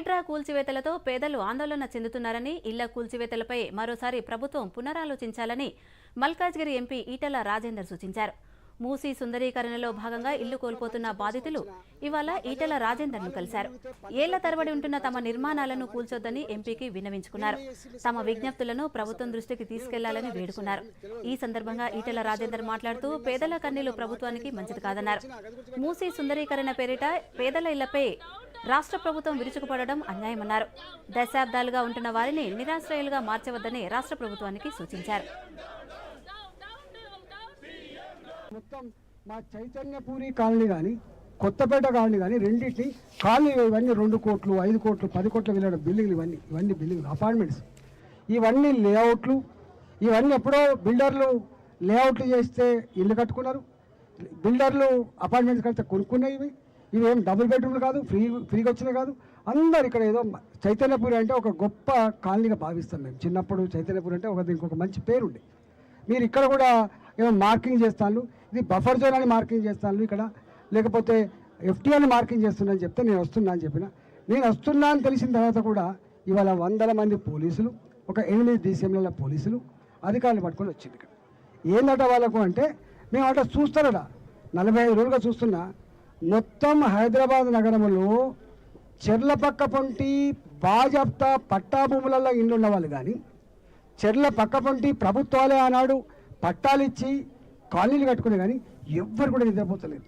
హైడ్రా కూల్చివేతలతో పేదలు ఆందోళన చెందుతున్నారని ఇళ్ళ కూల్చివేతలపై మరోసారి ప్రభుత్వం పునరాలోచించాలని మల్కాజ్గిరి ఎంపీ ఈటల రాజేందర్ సూచించారు. మూసీ సుందరీకరణలో భాగంగా ఇల్లు కోల్పోతున్న బాధితులు ఇవాళ ఈటల రాజేందర్ను కలిశారు. ఏళ్ళ తరబడి ఉంటున్న తమ నిర్మాణాలను కూల్చొద్దని ఎంపీకి విన్నవించుకున్నారు. తమ విజ్ఞప్తులను ప్రభుత్వం దృష్టికి తీసుకెళ్ళాలని వేడుకున్నారు. ఈ సందర్భంగా ఈటల రాజేందర్ మాట్లాడుతూ పేదల కన్నీలు ప్రభుత్వానికి మంచిది కాదన్నారు. మూసీ సుందరీకరణ పేరిట పేదల ఇళ్ళపై రాష్ట్ర ప్రభుత్వం విరుచుకుపడడం అన్యాయమన్నారు. దశాబ్దాలుగా ఉంటున్న వారిని నిరాశ్రయులుగా మార్చవద్దని రాష్ట్ర ప్రభుత్వానికి సూచించారు. మొత్తం మా చైతన్యపూరి కాలనీ కానీ కొత్తపేట కాలనీ కానీ రెండింటిని కాలనీ ఇవన్నీ రెండు కోట్లు ఐదు కోట్లు పది కోట్ల వెళ్ళిన బిల్డింగ్లు ఇవన్నీ ఇవన్నీ బిల్డింగ్లు అపార్ట్మెంట్స్ ఇవన్నీ లేఅవుట్లు ఇవన్నీ ఎప్పుడో బిల్డర్లు లేఅవుట్లు చేస్తే ఇల్లు కట్టుకున్నారు. బిల్డర్లు అపార్ట్మెంట్స్ కడితే కొనుక్కున్నాయి ఇవి. ఇవేం ఏం డబుల్ బెడ్రూమ్లు కాదు ఫ్రీ ఫ్రీగా వచ్చినాయి కాదు. అందరు ఇక్కడ ఏదో చైతన్యపురి అంటే ఒక గొప్ప కాలనీగా భావిస్తాం మేము. చిన్నప్పుడు చైతన్యపురి అంటే ఒక దీనికి ఒక మంచి పేరుండే. మీరు ఇక్కడ కూడా ఏమో మార్కింగ్ చేస్తాను ఇది బఫర్ జోన్ అని మార్కింగ్ చేస్తాను ఇక్కడ. లేకపోతే ఎఫ్టీ అని మార్కింగ్ చేస్తున్నాను చెప్తే నేను వస్తున్నా అని చెప్పిన. నేను వస్తున్నా అని తెలిసిన తర్వాత కూడా ఇవాళ వందల మంది పోలీసులు ఒక ఎనిమిది దేశంలో పోలీసులు అధికారులు పట్టుకొని వచ్చింది ఇక్కడ. ఏందట వాళ్ళకు అంటే మేము అట చూస్తారట. నలభై ఐదు రోజులుగా చూస్తున్నా. మొత్తం హైదరాబాద్ నగరంలో చెర్ల పక్క పొంటి బాజప్తా పట్టా భూములలో ఇల్లు ఉన్నవాళ్ళు కానీ చెర్ల పక్క పొంటి ప్రభుత్వాలే ఆనాడు పట్టాలు ఇచ్చి కాలనీలు కట్టుకునే కానీ ఎవ్వరు కూడా నిద్రపోతలేదు.